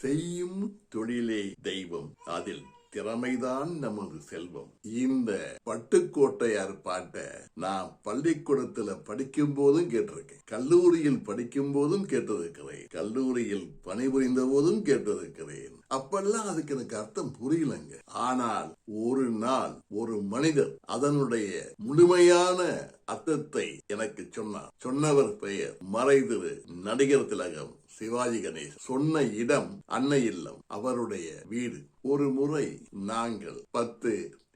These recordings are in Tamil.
செய்யும் தொழிலே தெய்வம். அதில் திறமைதான் நமது செல்வம். இந்த பட்டுக்கோட்டையார் பாட்டை நான் பள்ளிக்கூடத்துல படிக்கும் போதும் கேட்டிருக்கேன். கல்லூரியில் படிக்கும் போதும் கேட்டிருக்கிறேன். கல்லூரியில் பணிபுரிந்த போதும் கேட்டிருக்கிறேன். அப்பெல்லாம் அதுக்கு எனக்கு அர்த்தம் புரியலங்க. ஆனால் ஒரு நாள் ஒரு மனிதர் அதனுடைய முழுமையான அர்த்தத்தை எனக்கு சொன்னார். சொன்னவர் பெயர் மறைதிரு நடிகர் திலகம். சிவாஜி கணேசன் சொன்ன இடம் அன்னை இல்லம் அவருடைய வீடு. ஒரு முறை நாங்கள் பத்து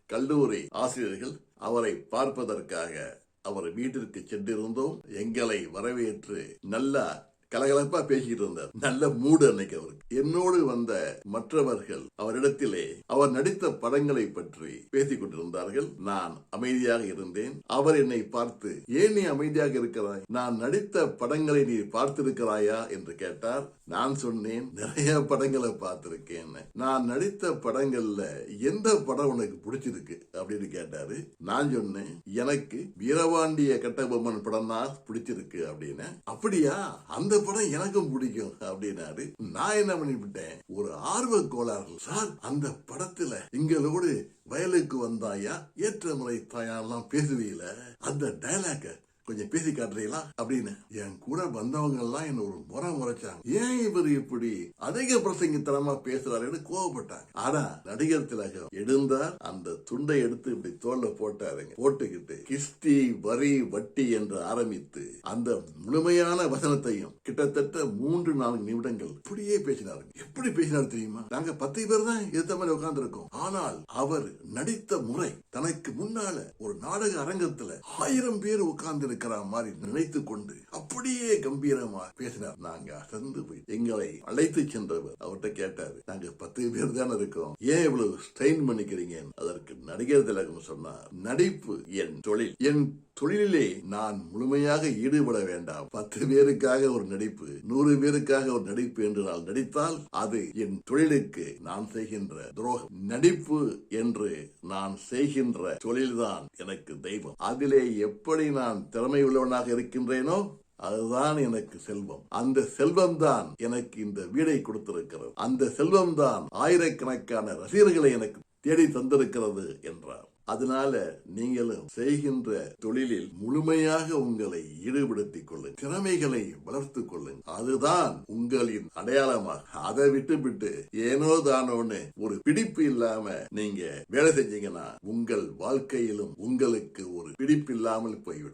கல்லூரி ஆசிரியர்கள் அவரை பார்ப்பதற்காக அவர் வீட்டிற்கு சென்றிருந்தோம். எங்களை வரவேற்று நல்லா கலகலப்பா பேசிட்டு இருந்தார். நல்ல மூடு அன்னைக்கு அவருக்கு. என்னோடு வந்த மற்றவர்கள் அவரிடத்திலே அவர் நடித்த படங்களை பற்றி பேசிக் கொண்டிருந்தார்கள். நான் அமைதியாக இருந்தேன். அவர் என்னை பார்த்து ஏன் நீ அமைதியாக இருக்கிறாய்? நான் நடித்த படங்களை நீ பார்த்திருக்கிறாயா? என்று கேட்டார். நான் சொன்னேன் நிறைய படங்களை பார்த்திருக்கேன். நான் நடித்த படங்கள்ல எந்த படம் உனக்கு பிடிச்சிருக்கு? அப்படின்னு கேட்டாரு. நான் சொன்னேன் எனக்கு வீரபாண்டிய கட்டபொம்மன் படம் தான் பிடிச்சிருக்கு அப்படின்னு. அப்படியா? அந்த படம் எனக்கும் பிடிக்கும் அப்படின்னாரு. நான் என்ன பண்ணிவிட்டேன்? ஒரு ஆர்வ கோளாறு. சார் அந்த படத்துல எங்களோடு வயலுக்கு வந்தாயா? ஏற்ற முறை தாயாரெல்லாம் பேசுவீல அந்த டயலாக கொஞ்சம் பேசி காட்டுறீங்களா? அப்படின்னு என் கூட வந்தவங்க எல்லாம் என்ன ஒரு முறை முறைச்சாங்க. ஏன் இவர் இப்படி அதிக பிரசங்கித்தனமா பேசுறாருன்னு கோவப்பட்டாங்க. ஆனா நடிகர் திலகம் எழுந்தார் அந்த துண்டை எடுத்து இப்படி தோல்ல போட்டாருங்க. போட்டுக்கிட்டு கிஸ்தி வரி வட்டி என்று ஆரம்பித்து அந்த முழுமையான வசனத்தையும் கிட்டத்தட்ட மூன்று நான்கு நிமிடங்கள் இப்படியே பேசினாருங்க. எப்படி பேசினார் தெரியுமா? நாங்க பத்து பேர் தான் எத்த மாதிரி உட்கார்ந்து இருக்கோம் ஆனால் அவர் நடித்த முறை தனக்கு முன்னால ஒரு நாடக அரங்கத்துல ஆயிரம் பேர் உட்கார்ந்து இருக்கிற மாதிரி நினைத்து கொண்டு அப்படியே கம்பீரமா பேசினார். நாங்க அசந்து போய் எங்களை அழைத்து சென்றவர் அவர்கிட்ட கேட்டாரு நாங்க பத்து பேர் தானே இருக்கிறோம். ஏன் இவ்வளவு ஸ்ட்ரெயின் பண்ணிக்கிறீங்க அதற்கு நடிகர் திலகம் சொன்னார் நடிப்பு என் தொழில். என் தொழிலிலே நான் முழுமையாக ஈடுபட வேண்டாம். பத்து பேருக்காக ஒரு நடிப்பு நூறு பேருக்காக ஒரு நடிப்பு என்று நான் நடித்தால் அது என் தொழிலுக்கு நான் செய்கின்ற துரோகம். நடிப்பு என்று நான் செய்கின்ற தொழில்தான் எனக்கு தெய்வம். அதிலே எப்படி நான் திறமை உள்ளவனாக இருக்கின்றேனோ அதுதான் எனக்கு செல்வம். அந்த செல்வம் தான் எனக்கு இந்த வீடை கொடுத்திருக்கிறது. அந்த செல்வம் தான் ஆயிரக்கணக்கான ரசிகர்களை எனக்கு தேடி தந்திருக்கிறது என்றார். அதனால நீங்களும் செய்கின்ற தொழிலில் முழுமையாக உங்களை ஈடுபடுத்திக் கொள்ளுங்க திறமைகளை வளர்த்துக் கொள்ளுங்க அதுதான் உங்களின் அடையாளமாக. அதை விட்டு விட்டு ஏனோ தானோன்னு ஒரு பிடிப்பு இல்லாம நீங்க வேலை செஞ்சீங்கன்னா உங்கள் வாழ்க்கையிலும் உங்களுக்கு ஒரு பிடிப்பு இல்லாமல் போய்விடும்.